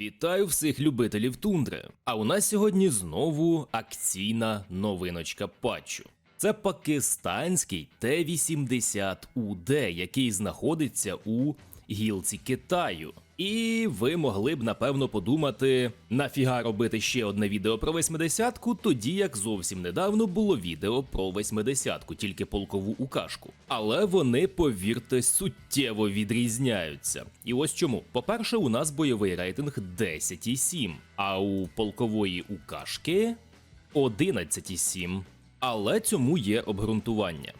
Вітаю всіх любителів тундри. А у нас сьогодні знову акційна новиночка патчу. Це пакистанський Т-80УД, який знаходиться у гілці Китаю. І ви могли б напевно подумати, нафіга робити ще одне відео про 80-ку, тоді як зовсім недавно було відео про 80-ку, тільки полкову укашку. Але вони, повірте, суттєво відрізняються. І ось чому. По-перше, у нас бойовий рейтинг 10,7, а у полкової укашки 11,7. Але цьому є обґрунтування.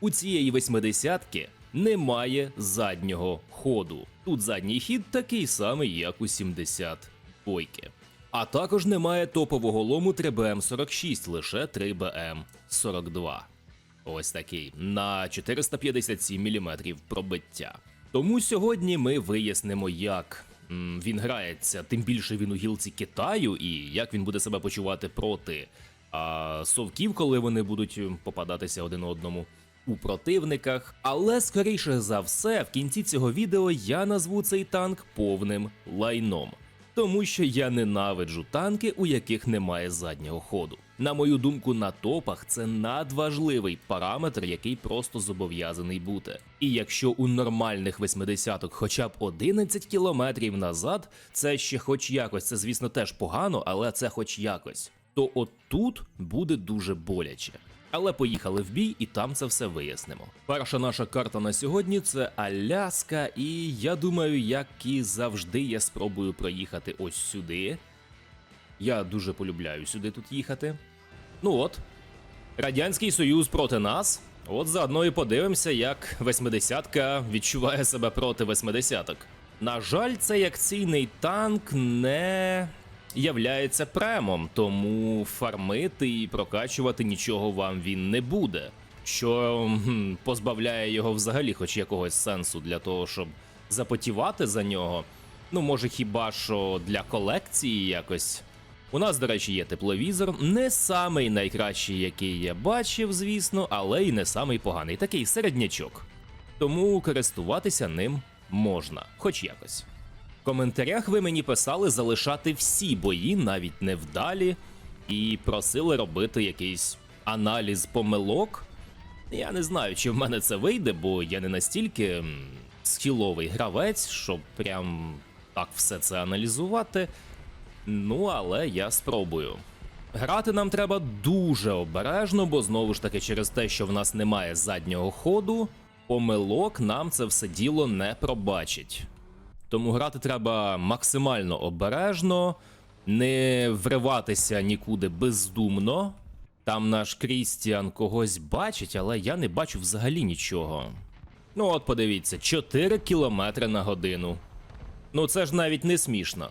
У цієї 80-ки немає заднього ходу. Тут задній хід такий самий, як у 70 бойки. А також немає топового лому 3BM46, лише 3BM42. Ось такий на 457 мм пробиття. Тому сьогодні ми вияснимо, як він грається, тим більше він у гілці Китаю, і як він буде себе почувати проти а, совків, коли вони будуть попадатися один одному у противниках. Але скоріше за все, в кінці цього відео я назву цей танк повним лайном. Тому що я ненавиджу танки, у яких немає заднього ходу. На мою думку, на топах це надважливий параметр, який просто зобов'язаний бути. І якщо у нормальних 80-ок хоча б 11 кілометрів назад, це ще хоч якось, це звісно теж погано, але це хоч якось. То от тут буде дуже боляче. Але поїхали в бій і там це все вияснимо. Перша наша карта на сьогодні це Аляска, і я думаю, як і завжди, я спробую проїхати ось сюди. Я дуже полюбляю сюди тут їхати. Ну от, Радянський Союз проти нас. От заодно і подивимося, як 80-ка відчуває себе проти 80-ок. На жаль, цей акційний танк не являється премом, тому фармити і прокачувати нічого вам він не буде. Що позбавляє його взагалі хоч якогось сенсу для того, щоб запотівати за нього. Ну, може, хіба що для колекції якось. У нас, до речі, є тепловізор, не самий найкращий, який я бачив, звісно, але й не самий поганий, такий середнячок. Тому користуватися ним можна, хоч якось. Коментарях ви мені писали залишати всі бої, навіть невдалі, і просили робити якийсь аналіз помилок. Я не знаю, чи в мене це вийде, бо я не настільки схіловий гравець, щоб прям так все це аналізувати. Ну, але я спробую. Грати нам треба дуже обережно, бо знову ж таки, через те, що в нас немає заднього ходу, помилок нам це все діло не пробачить. Тому грати треба максимально обережно, не вриватися нікуди бездумно. Там наш Крістіан когось бачить, але я не бачу взагалі нічого. Ну от подивіться, 4 кілометри на годину. Ну це ж навіть не смішно.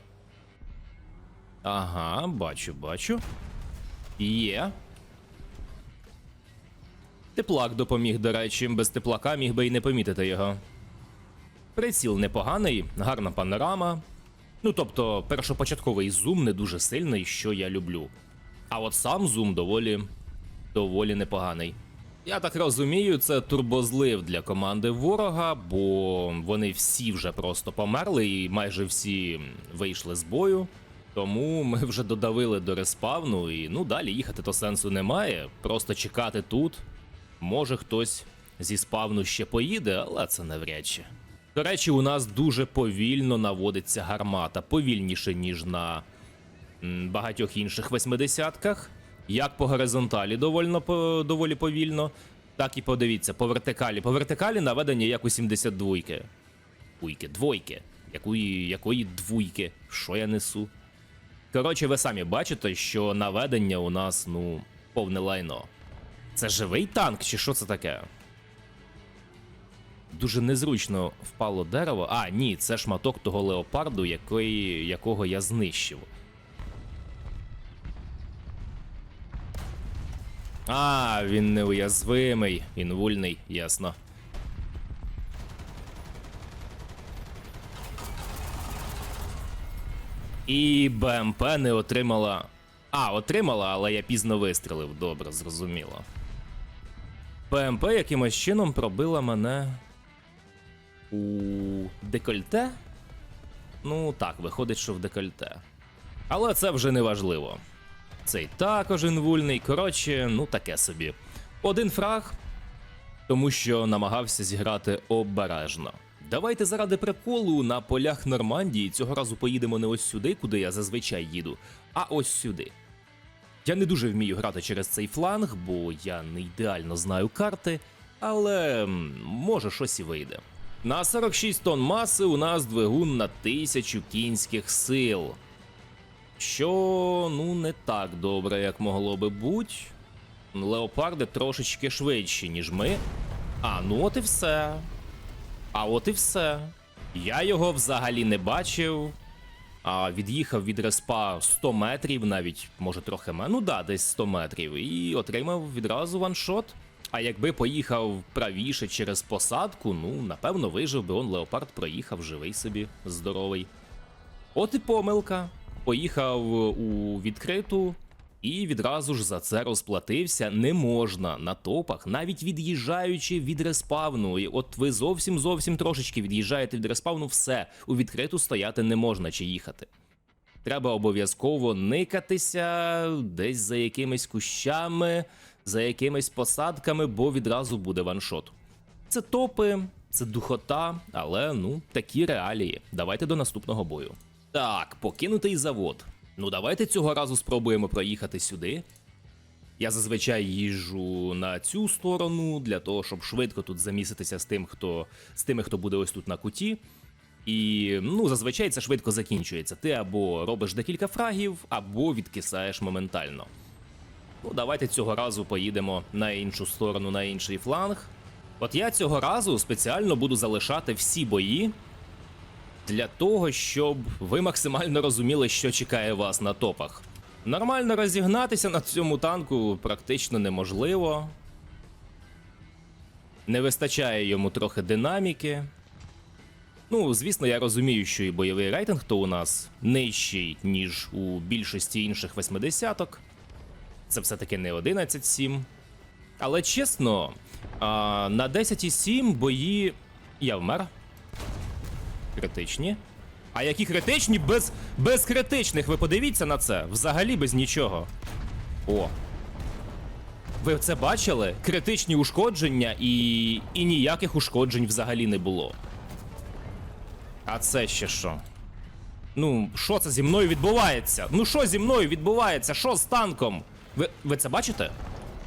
Ага, бачу, бачу. Є. Теплак допоміг, до речі, без теплака міг би і не помітити його. Приціл непоганий, гарна панорама. Ну тобто, першопочатковий зум не дуже сильний, що я люблю. А от сам зум доволі доволі непоганий. Я так розумію, це турбозлив для команди ворога, бо вони всі вже просто померли і майже всі вийшли з бою. Тому ми вже додавили до респавну, і ну далі їхати то сенсу немає. Просто чекати тут. Може хтось зі спавну ще поїде, але це навряд чи. До речі, у нас дуже повільно наводиться гармата, повільніше, ніж на багатьох інших 80-ках. Як по горизонталі довольно, по, доволі повільно, так і подивіться, по вертикалі. По вертикалі наведення як у 72-ки. Двойки, двойки. Якої, якої двойки? Що я несу? Коротше, ви самі бачите, що наведення у нас, ну, повне лайно. Це живий танк, чи що це таке? Дуже незручно впало дерево. А, ні, це шматок того леопарду, якої, якого я знищив. А, він неуязвимий, він вульний, ясно. І БМП не отримала. А, отримала, але я пізно вистрілив. Добре, зрозуміло. БМП якимось чином пробила мене у декольте. Ну так, виходить, що в декольте. Але це вже не важливо. Цей також інвульний. Коротше, ну таке собі. Один фраг, тому що намагався зіграти обережно. Давайте заради приколу на полях Нормандії цього разу поїдемо не ось сюди, куди я зазвичай їду, а ось сюди. Я не дуже вмію грати через цей фланг, бо я не ідеально знаю карти, але може щось і вийде. На 46 тонн маси у нас двигун на 1000 кінських сил. Що ну не так добре, як могло би бути. Леопарди трошечки швидші, ніж ми. А, ну от і все. А от і все. Я його взагалі не бачив. А від'їхав від респа 100 метрів, навіть може трохи менше. Ну да, десь 100 метрів, і отримав відразу ваншот. А якби поїхав правіше через посадку, ну напевно вижив би он леопард проїхав живий собі, здоровий. От і помилка. Поїхав у відкриту і відразу ж за це розплатився. Не можна на топах, навіть від'їжджаючи від респавну. І от ви зовсім зовсім трошечки від'їжджаєте від респавну, все у відкриту стояти не можна чи їхати. Треба обов'язково никатися десь за якимись кущами, за якимись посадками, бо відразу буде ваншот. Це топи, це духота, але ну такі реалії. Давайте до наступного бою. Так, покинутий завод. Ну давайте цього разу спробуємо проїхати сюди. Я зазвичай їжджу на цю сторону для того, щоб швидко тут заміситися з тим, хто з тими, хто буде ось тут на куті. І ну, зазвичай це швидко закінчується. Ти або робиш декілька фрагів, або відкисаєш моментально. Ну, давайте цього разу поїдемо на іншу сторону, на інший фланг. От я цього разу спеціально буду залишати всі бої для того, щоб ви максимально розуміли, що чекає вас на топах. Нормально розігнатися на цьому танку практично неможливо. Не вистачає йому трохи динаміки. Ну, звісно, я розумію, що і бойовий рейтинг то у нас нижчий, ніж у більшості інших 80-ок. Це все-таки не 11-7. Але чесно, а, на 10,7 бої. Я вмер. Критичні. А які критичні без, без критичних? Ви подивіться на це. Взагалі без нічого. О. Ви це бачили? Критичні ушкодження і. і ніяких ушкоджень взагалі не було. А це ще що? Ну, що це зі мною відбувається? Ну що зі мною відбувається? Що з танком? Ви, ви це бачите?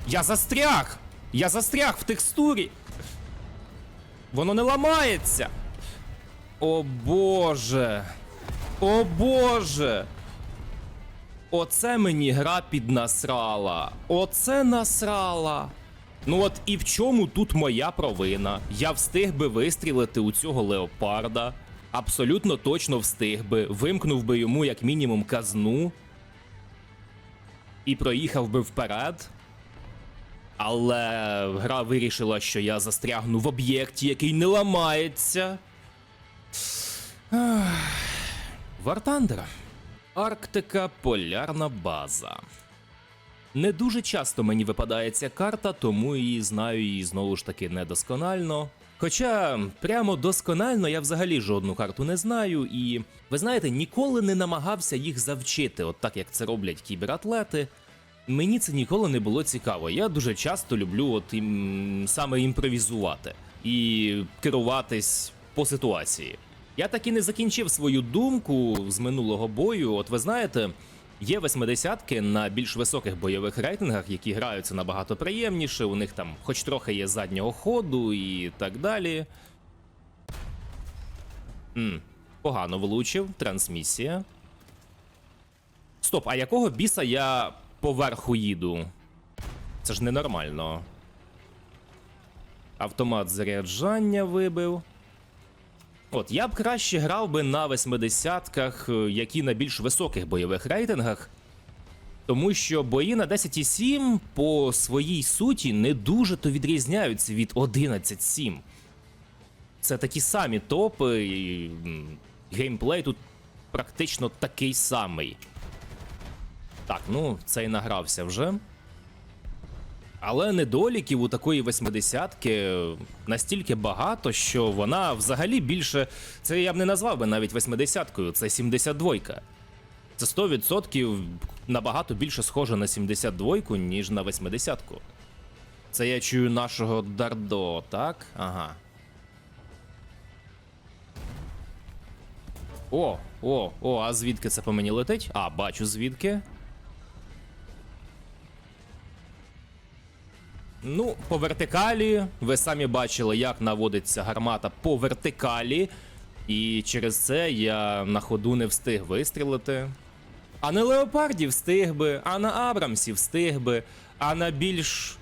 Я застряг! Я застряг в текстурі. Воно не ламається. О боже. О боже. Оце мені гра піднасрала. Оце насрала. Ну от і в чому тут моя провина? Я встиг би вистрілити у цього леопарда. Абсолютно точно встиг би, вимкнув би йому як мінімум казну і проїхав би вперед. Але гра вирішила, що я застрягну в об'єкті, який не ламається. Вартандер. Арктика полярна база. Не дуже часто мені випадає ця карта, тому і знаю її знову ж таки недосконально. Хоча прямо досконально я взагалі жодну карту не знаю, і ви знаєте, ніколи не намагався їх завчити, от так як це роблять кібератлети. Мені це ніколи не було цікаво. Я дуже часто люблю от ім, саме імпровізувати і керуватись по ситуації. Я так і не закінчив свою думку з минулого бою. От ви знаєте, є 80-ки на більш високих бойових рейтингах, які граються набагато приємніше. У них там, хоч трохи є заднього ходу і так далі. м погано влучив, трансмісія. Стоп, а якого біса я поверху їду? Це ж ненормально. Автомат заряджання вибив. От, я б краще грав би на 80-ках, е, які на більш високих бойових рейтингах. Тому що бої на 10,7 по своїй суті не дуже то відрізняються від 11,7. Це такі самі топи, і геймплей тут практично такий самий. Так, ну, цей награвся вже. Але недоліків у такої восьмидесятки настільки багато, що вона взагалі більше. Це я б не назвав би навіть восьмидесяткою, це 72-ка. Це 100% набагато більше схоже на 72-ку, ніж на 80-ку. Це я чую нашого Дардо, так? Ага. О, о, о, а звідки це по мені летить? А, бачу звідки. Ну, по вертикалі. Ви самі бачили, як наводиться гармата по вертикалі. І через це я на ходу не встиг вистрілити. А на леопарді встиг би, а на Абрамсі встиг би, а на більш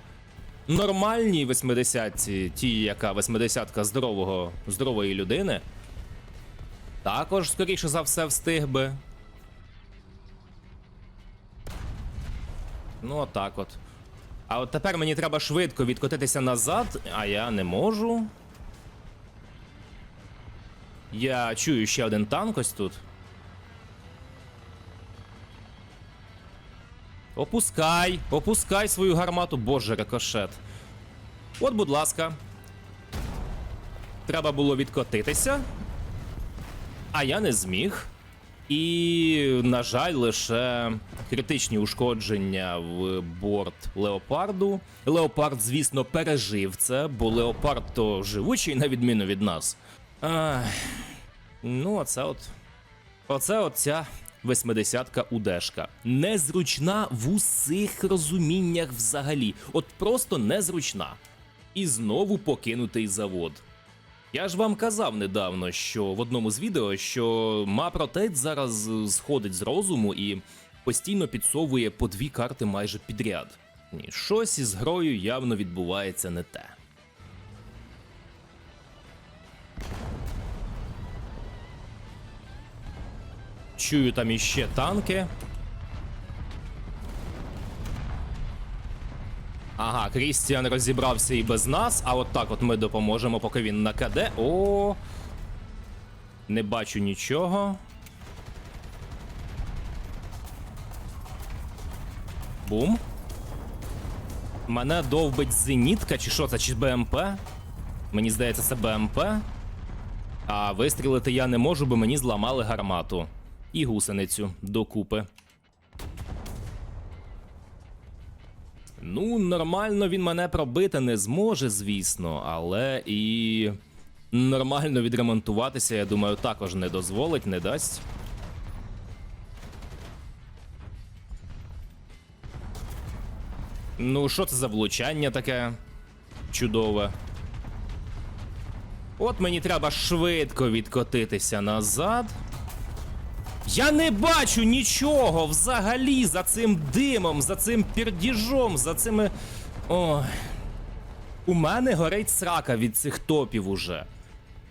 нормальній 80-ці, ті, яка 80-ка здорового, здорової людини, також, скоріше за все, встиг би. Ну, отак от. А от тепер мені треба швидко відкотитися назад, а я не можу. Я чую ще один танк ось тут. Опускай, опускай свою гармату, боже, рикошет. От, будь ласка. Треба було відкотитися. А я не зміг. І, на жаль, лише критичні ушкодження в борт леопарду. Леопард, звісно, пережив це, бо леопард то живучий, на відміну від нас. Ах, ну, оце от. Оце оця 80-ка удешка. Незручна в усіх розуміннях взагалі. От просто незручна. І знову покинутий завод. Я ж вам казав недавно, що в одному з відео, що Мапротет зараз сходить з розуму і постійно підсовує по дві карти майже підряд. Ні, щось із грою явно відбувається не те. Чую там іще танки. Ага, Крістіан розібрався і без нас, а от так от ми допоможемо, поки він на КД. О. Не бачу нічого. Бум. Мене довбить зенітка, чи що це, чи БМП? Мені здається, це БМП. А вистрілити я не можу, бо мені зламали гармату. І гусеницю докупи. Ну, нормально він мене пробити не зможе, звісно, але і нормально відремонтуватися, я думаю, також не дозволить, не дасть. Ну, що це за влучання таке чудове? От мені треба швидко відкотитися назад. Я не бачу нічого взагалі за цим димом, за цим пердіжом, за цими. Ой. У мене горить срака від цих топів уже.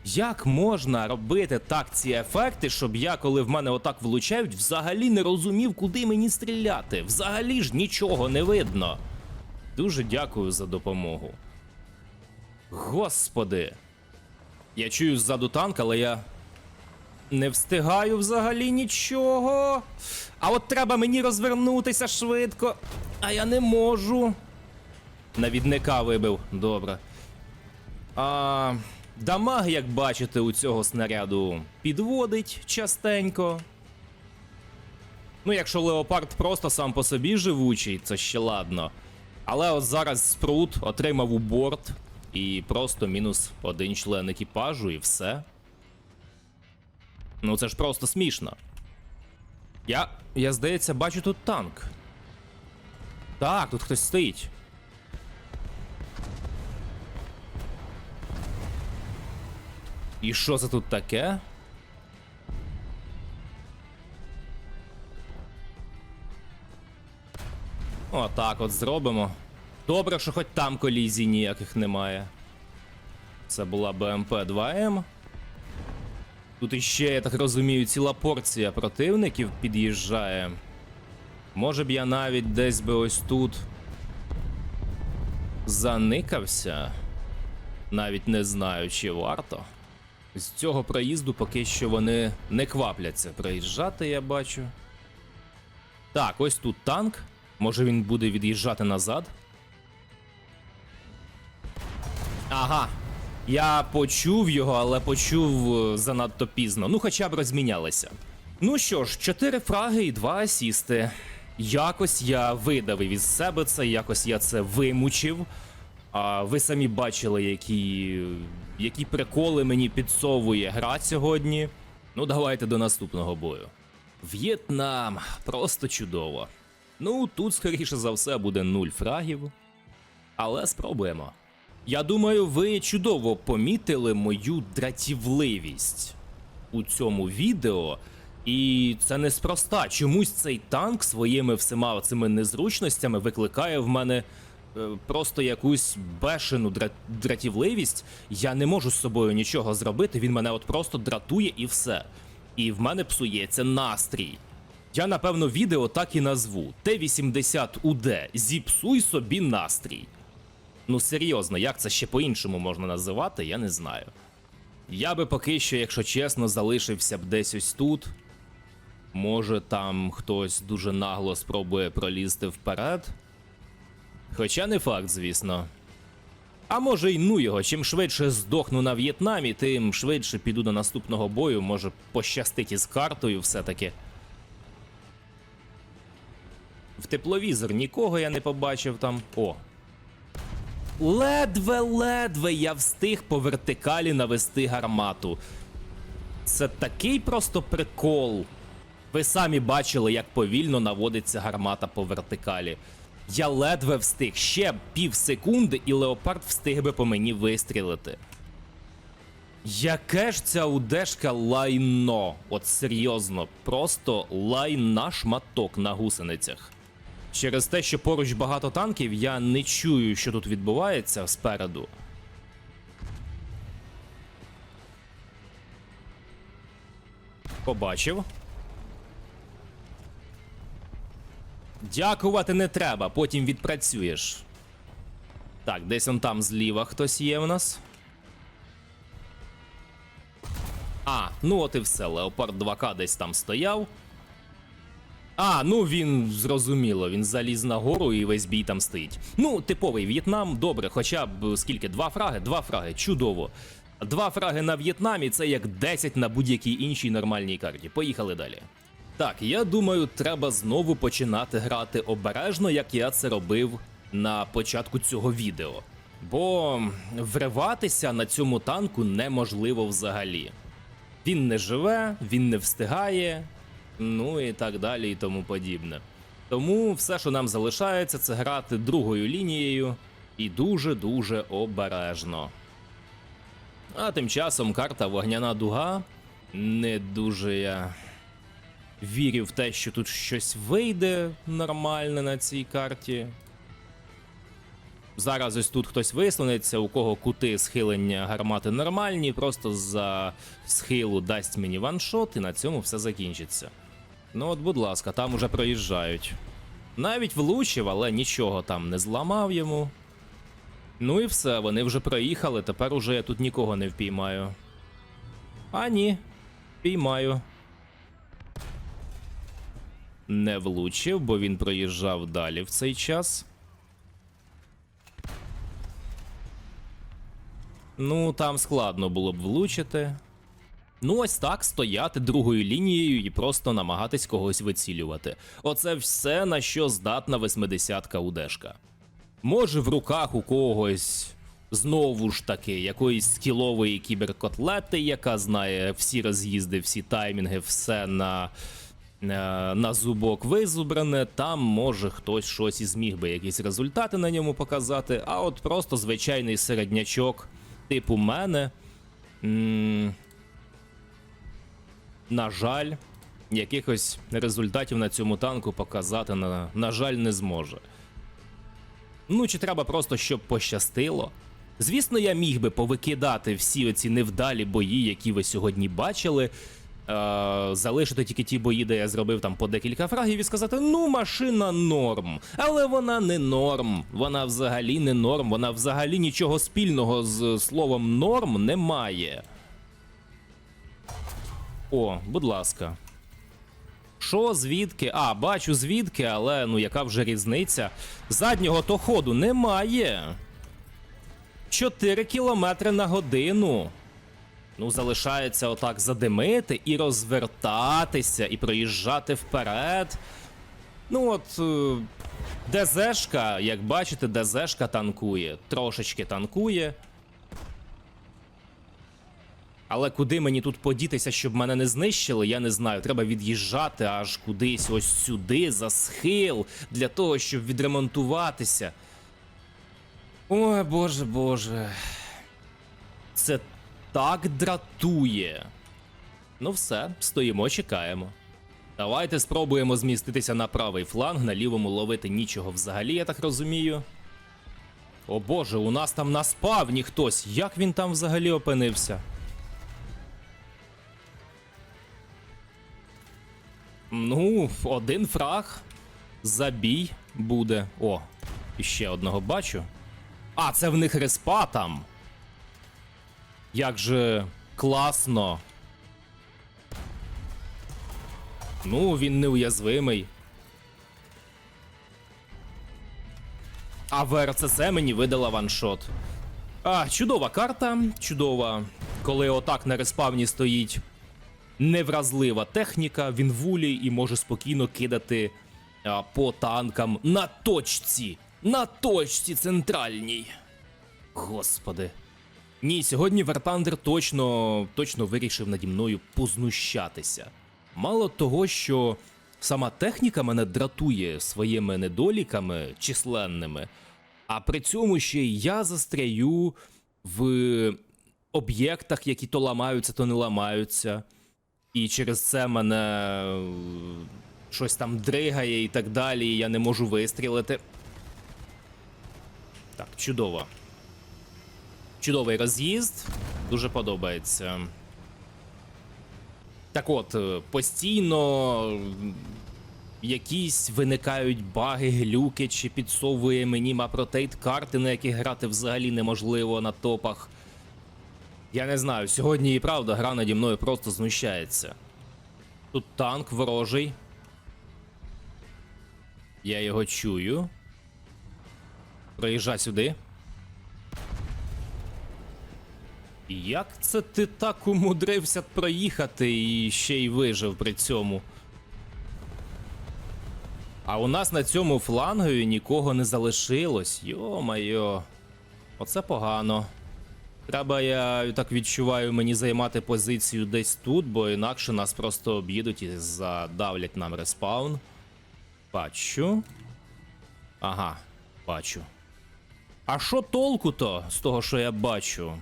Як можна робити так ці ефекти, щоб я, коли в мене отак влучають, взагалі не розумів, куди мені стріляти? Взагалі ж нічого не видно. Дуже дякую за допомогу. Господи. Я чую ззаду танк, але я не встигаю взагалі нічого. А от треба мені розвернутися швидко. А я не можу. Навідника вибив. Добре. А, дамаг, як бачите, у цього снаряду підводить частенько. Ну, якщо леопард просто сам по собі живучий, це ще ладно. Але от зараз спрут отримав у борт і просто мінус один член екіпажу, і все. Ну це ж просто смішно. Я, я здається, бачу тут танк. Так, тут хтось стоїть. І що це тут таке? Отак от зробимо. Добре, що хоч там колізій ніяких немає. Це була БМП 2М. Тут іще, я так розумію, ціла порція противників під'їжджає. Може б я навіть десь би ось тут заникався. Навіть не знаю, чи варто. З цього проїзду поки що вони не квапляться проїжджати, я бачу. Так, ось тут танк. Може він буде від'їжджати назад. Ага. Я почув його, але почув е, занадто пізно. Ну, хоча б розмінялися. Ну що ж, чотири фраги і два асісти. Якось я видавив із себе це, якось я це вимучив. А ви самі бачили, які, які приколи мені підсовує гра сьогодні. Ну, давайте до наступного бою. В'єтнам просто чудово. Ну, тут, скоріше за все, буде нуль фрагів. Але спробуємо. Я думаю, ви чудово помітили мою дратівливість у цьому відео. І це неспроста. Чомусь цей танк своїми всіма цими незручностями викликає в мене е, просто якусь бешену дратівливість. Я не можу з собою нічого зробити. Він мене от просто дратує і все. І в мене псується настрій. Я напевно відео так і назву: Т-80УД. Зіпсуй собі настрій. Ну серйозно, як це ще по-іншому можна називати, я не знаю. Я би поки що, якщо чесно, залишився б десь ось тут. Може, там хтось дуже нагло спробує пролізти вперед. Хоча не факт, звісно. А може й ну його, чим швидше здохну на В'єтнамі, тим швидше піду до наступного бою, може пощастить із картою все-таки. В тепловізор нікого я не побачив там. О, Ледве-ледве я встиг по вертикалі навести гармату. Це такий просто прикол. Ви самі бачили, як повільно наводиться гармата по вертикалі. Я ледве встиг ще пів секунди, і леопард встиг би по мені вистрілити. Яке ж ця удешка лайно? От серйозно, просто лайна шматок на гусеницях. Через те, що поруч багато танків, я не чую, що тут відбувається спереду. Побачив. Дякувати не треба, потім відпрацюєш. Так, десь он там зліва хтось є в нас. А, ну от і все. Леопард 2К десь там стояв. А, ну він зрозуміло, він заліз на гору і весь бій там стоїть. Ну, типовий В'єтнам, добре, хоча б скільки? Два фраги? Два фраги, чудово. Два фраги на В'єтнамі це як 10 на будь-якій іншій нормальній карті. Поїхали далі. Так, я думаю, треба знову починати грати обережно, як я це робив на початку цього відео. Бо вриватися на цьому танку неможливо взагалі. Він не живе, він не встигає, ну і так далі, і тому подібне. Тому все, що нам залишається, це грати другою лінією і дуже-дуже обережно. А тим часом карта Вогняна дуга. Не дуже я вірю в те, що тут щось вийде нормальне на цій карті. Зараз ось тут хтось вислониться, у кого кути схилення гармати нормальні, просто за схилу дасть мені ваншот, і на цьому все закінчиться. Ну от, будь ласка, там уже проїжджають. Навіть влучив, але нічого там не зламав йому. Ну і все, вони вже проїхали, тепер уже я тут нікого не впіймаю. А ні, піймаю. Не влучив, бо він проїжджав далі в цей час. Ну, там складно було б влучити. Ну, ось так стояти другою лінією і просто намагатись когось вицілювати. Оце все, на що здатна 80-ка удешка. Може, в руках у когось знову ж таки якоїсь скілової кіберкотлети, яка знає всі роз'їзди, всі таймінги, все на, на, на зубок визубране. Там може хтось щось і зміг би якісь результати на ньому показати. А от просто звичайний середнячок, типу мене. На жаль, якихось результатів на цьому танку показати, на, на жаль, не зможе. Ну, чи треба просто, щоб пощастило? Звісно, я міг би повикидати всі оці невдалі бої, які ви сьогодні бачили. Е, залишити тільки ті бої, де я зробив там по декілька фрагів і сказати: ну, машина норм. Але вона не норм. Вона взагалі не норм. Вона взагалі нічого спільного з словом норм не має. О, будь ласка. Що, звідки? А, бачу звідки, але ну яка вже різниця? Заднього то ходу немає. 4 кілометри на годину. Ну, залишається отак задимити і розвертатися, і проїжджати вперед. Ну от. е, ДЗшка, як бачите, ДЗшка танкує. Трошечки танкує. Але куди мені тут подітися, щоб мене не знищили, я не знаю. Треба від'їжджати аж кудись ось сюди, за схил, для того, щоб відремонтуватися. Ой, боже, боже. Це так дратує. Ну все, стоїмо, чекаємо. Давайте спробуємо зміститися на правий фланг, на лівому ловити нічого взагалі, я так розумію. О боже, у нас там на спавні хтось. Як він там взагалі опинився? Ну, один фраг. Забій буде. О, і ще одного бачу. А, це в них респа там. Як же класно. Ну, він неуязвимий. А ВРЦЗ мені видала ваншот. А, чудова карта, чудова. Коли отак на респавні стоїть невразлива техніка, він вулій і може спокійно кидати а, по танкам на точці. На точці центральній. Господи. Ні, сьогодні Вертандер точно, точно вирішив наді мною познущатися. Мало того, що сама техніка мене дратує своїми недоліками численними, а при цьому ще й я застряю в об'єктах, які то ламаються, то не ламаються. І через це мене щось там дригає і так далі, і я не можу вистрілити. Так, чудово. Чудовий роз'їзд. Дуже подобається. Так от, е, постійно якісь виникають баги, глюки, чи підсовує мені мапротейт карти, на яких грати взагалі неможливо на топах. Я не знаю, сьогодні і правда гра наді мною просто знущається. Тут танк ворожий. Я його чую. Проїжджай сюди. Як це ти так умудрився проїхати і ще й вижив при цьому? А у нас на цьому флангові нікого не залишилось. Йо-майо. Оце погано. Треба, я так відчуваю, мені займати позицію десь тут, бо інакше нас просто об'їдуть і задавлять нам респаун. Бачу. Ага, бачу. А що толку-то з того, що я бачу?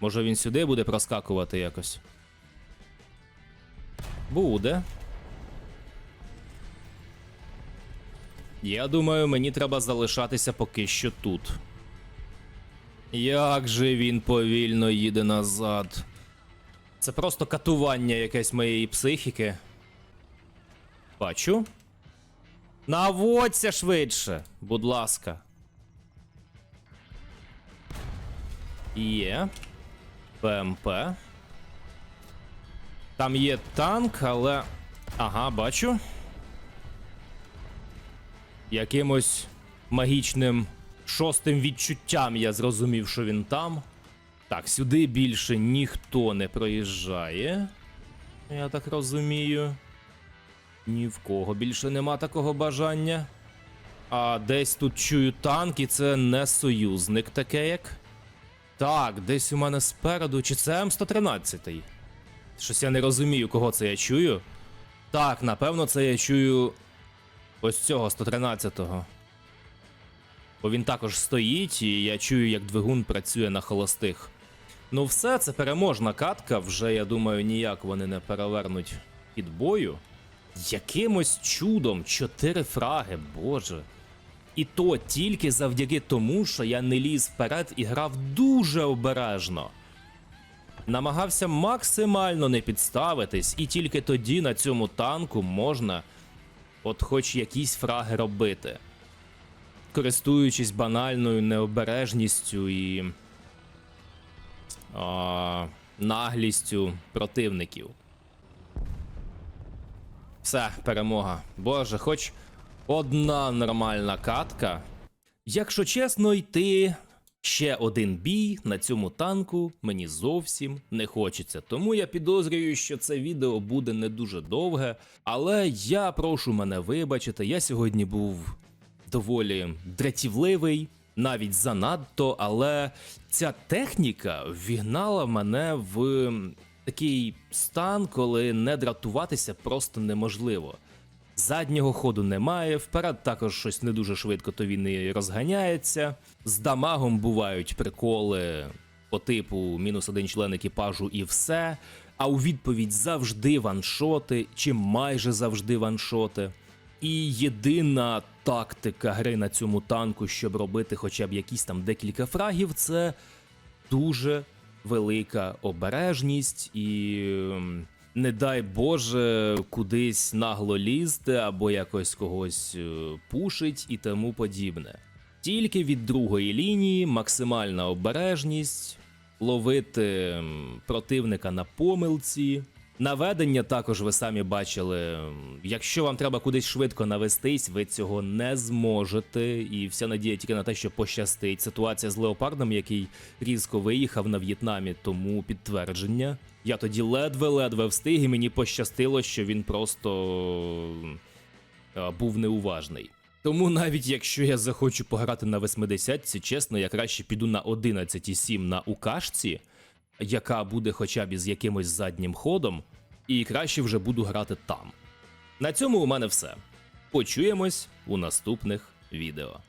Може він сюди буде проскакувати якось? Буде. Я думаю, мені треба залишатися поки що тут. Як же він повільно їде назад. Це просто катування якесь моєї психіки. Бачу. Наводься швидше, будь ласка. Є. ПМП. Там є танк, але. Ага, бачу. Якимось магічним шостим відчуттям я зрозумів, що він там. Так, сюди більше ніхто не проїжджає. Я так розумію. Ні в кого більше нема такого бажання. А десь тут чую танк, і це не союзник таке як. Так, десь у мене спереду. Чи це М113? Щось я не розумію, кого це я чую. Так, напевно, це я чую ось цього 113-го. Бо він також стоїть, і я чую, як двигун працює на холостих. Ну, все, це переможна катка. Вже, я думаю, ніяк вони не перевернуть під бою. Якимось чудом, чотири фраги, боже. І то тільки завдяки тому, що я не ліз вперед і грав дуже обережно. Намагався максимально не підставитись, і тільки тоді на цьому танку можна от хоч якісь фраги робити. Користуючись банальною необережністю і а, наглістю противників. Все, перемога. Боже, хоч одна нормальна катка. Якщо чесно, йти Ще один бій на цьому танку мені зовсім не хочеться. Тому я підозрюю, що це відео буде не дуже довге. Але я прошу мене вибачити, я сьогодні був доволі дратівливий, навіть занадто, але ця техніка вігнала мене в такий стан, коли не дратуватися просто неможливо. Заднього ходу немає, вперед також щось не дуже швидко, то він і розганяється. З дамагом бувають приколи по типу мінус один член екіпажу і все. А у відповідь завжди ваншоти, чи майже завжди ваншоти. І єдина тактика гри на цьому танку, щоб робити хоча б якісь там декілька фрагів, це дуже велика обережність і. ем, Не дай Боже кудись нагло лізти або якось когось е, пушить і тому подібне. Тільки від другої лінії максимальна обережність, ловити ем, противника на помилці. Наведення також ви самі бачили. Якщо вам треба кудись швидко навестись, ви цього не зможете. І вся надія тільки на те, що пощастить. Ситуація з леопардом, який різко виїхав на В'єтнамі, тому підтвердження. Я тоді ледве-ледве встиг, і мені пощастило, що він просто е, був неуважний. Тому навіть якщо я захочу пограти на 80-ці, чесно, я краще піду на 11,7 на укашці, яка буде хоча б із якимось заднім ходом, і краще вже буду грати там. На цьому у мене все. Почуємось у наступних відео.